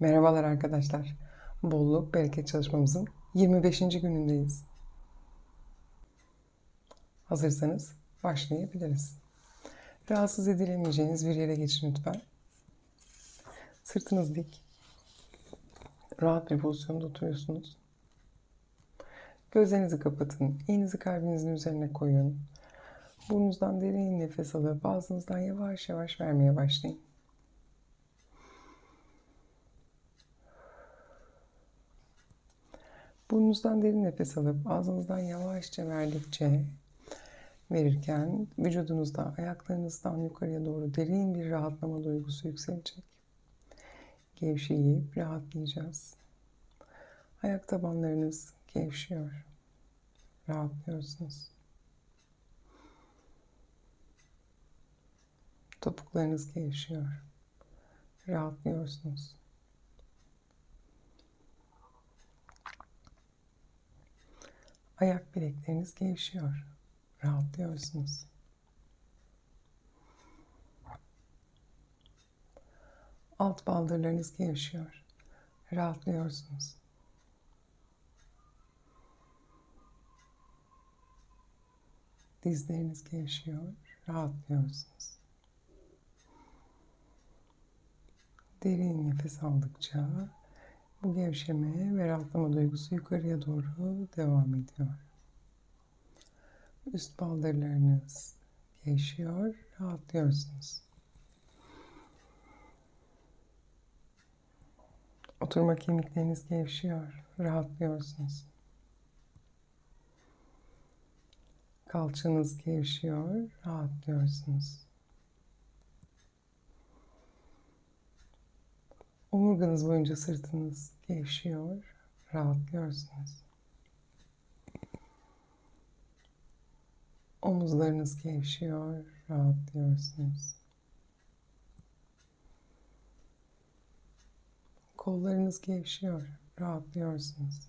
Merhabalar arkadaşlar. Bolluk bereket çalışmamızın 25. günündeyiz. Hazırsanız başlayabiliriz. Rahatsız edilemeyeceğiniz bir yere geçin lütfen. Sırtınız dik. Rahat bir pozisyonda oturuyorsunuz. Gözlerinizi kapatın. İğnizi kalbinizin üzerine koyun. Burnunuzdan derin nefes alıp ağzınızdan yavaş yavaş vermeye başlayın. Burnunuzdan derin nefes alıp ağzınızdan yavaşça verdikçe verirken vücudunuzda ayaklarınızdan yukarıya doğru derin bir rahatlama duygusu yükselecek. Gevşeyip rahatlayacağız. Ayak tabanlarınız gevşiyor. Rahatlıyorsunuz. Topuklarınız gevşiyor. Rahatlıyorsunuz. Ayak bilekleriniz gevşiyor. Rahatlıyorsunuz. Alt baldırlarınız gevşiyor. Rahatlıyorsunuz. Dizleriniz gevşiyor. Rahatlıyorsunuz. Derin nefes aldıkça bu gevşeme ve rahatlama duygusu yukarıya doğru devam ediyor. Üst baldırlarınız gevşiyor, rahatlıyorsunuz. Oturma kemikleriniz gevşiyor, rahatlıyorsunuz. Kalçanız gevşiyor, rahatlıyorsunuz. Omurganız boyunca sırtınız gevşiyor, rahatlıyorsunuz. Omuzlarınız gevşiyor, rahatlıyorsunuz. Kollarınız gevşiyor, rahatlıyorsunuz.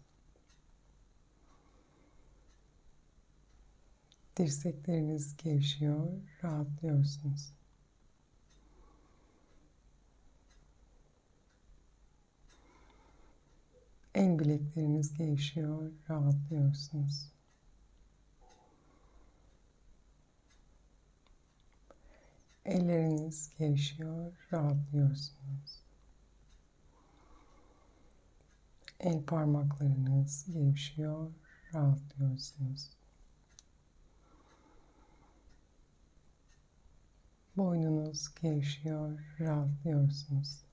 Dirsekleriniz gevşiyor, rahatlıyorsunuz. El bilekleriniz gevşiyor, rahatlıyorsunuz. Elleriniz gevşiyor, rahatlıyorsunuz. El parmaklarınız gevşiyor, rahatlıyorsunuz. Boynunuz gevşiyor, rahatlıyorsunuz.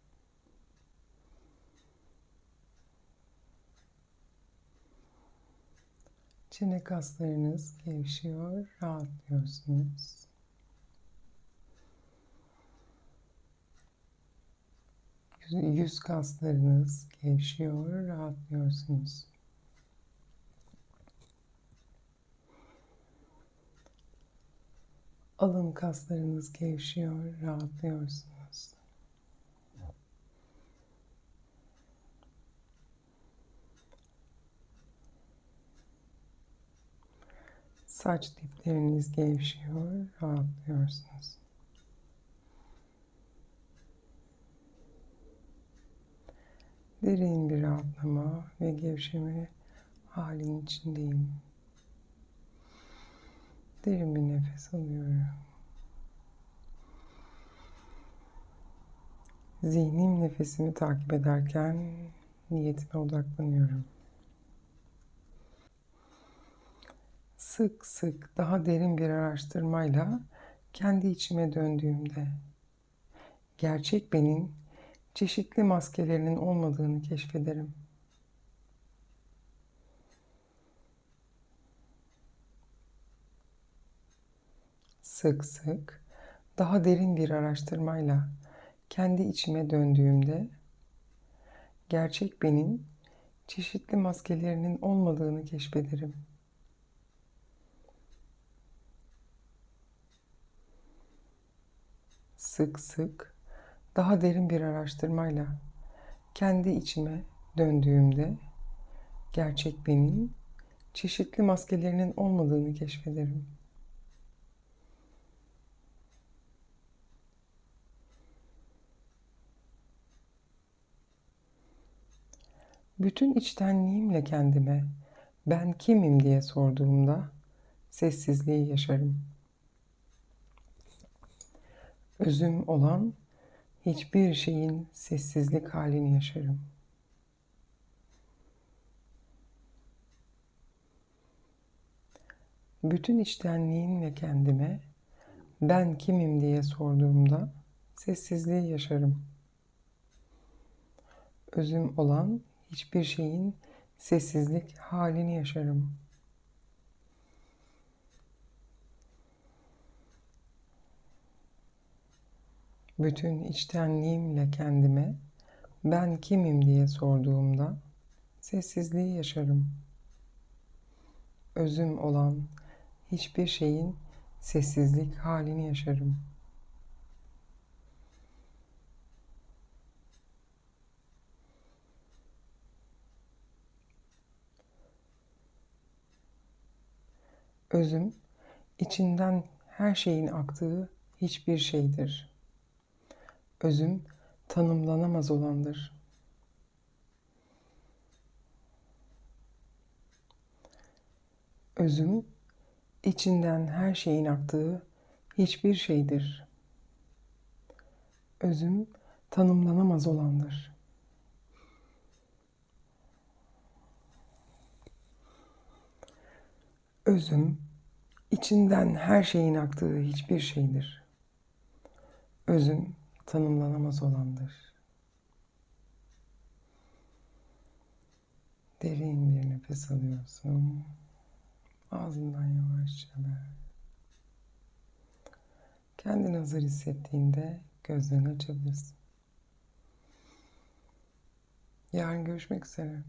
Çene kaslarınız gevşiyor, rahatlıyorsunuz. Yüz kaslarınız gevşiyor, rahatlıyorsunuz. Alın kaslarınız gevşiyor, rahatlıyorsunuz. Saç dipleriniz gevşiyor, rahatlıyorsunuz. Derin bir rahatlama ve gevşeme halinin içindeyim. Derin bir nefes alıyorum. Zihnim nefesimi takip ederken niyetime odaklanıyorum. Sık sık daha derin bir araştırmayla kendi içime döndüğümde gerçek benim çeşitli maskelerinin olmadığını keşfederim. Sık sık daha derin bir araştırmayla kendi içime döndüğümde gerçek benim çeşitli maskelerinin olmadığını keşfederim. Sık sık daha derin bir araştırmayla kendi içime döndüğümde gerçek benim çeşitli maskelerinin olmadığını keşfederim. Bütün içtenliğimle kendime ben kimim diye sorduğumda sessizliği yaşarım. Özüm olan hiçbir şeyin sessizlik halini yaşarım. Bütün içtenliğimle kendime ben kimim diye sorduğumda sessizliği yaşarım. Özüm olan hiçbir şeyin sessizlik halini yaşarım. Bütün içtenliğimle kendime ben kimim diye sorduğumda sessizliği yaşarım. Özüm olan hiçbir şeyin sessizlik halini yaşarım. Özüm, içinden her şeyin aktığı hiçbir şeydir. Özüm, tanımlanamaz olandır. Özüm, içinden her şeyin aktığı hiçbir şeydir. Özüm, tanımlanamaz olandır. Özüm, içinden her şeyin aktığı hiçbir şeydir. Özüm, tanımlanamaz olandır. Derin bir nefes alıyorsun. Ağzından yavaşça ver. Kendini hazır hissettiğinde gözlerini açabilirsin. Yarın görüşmek üzere.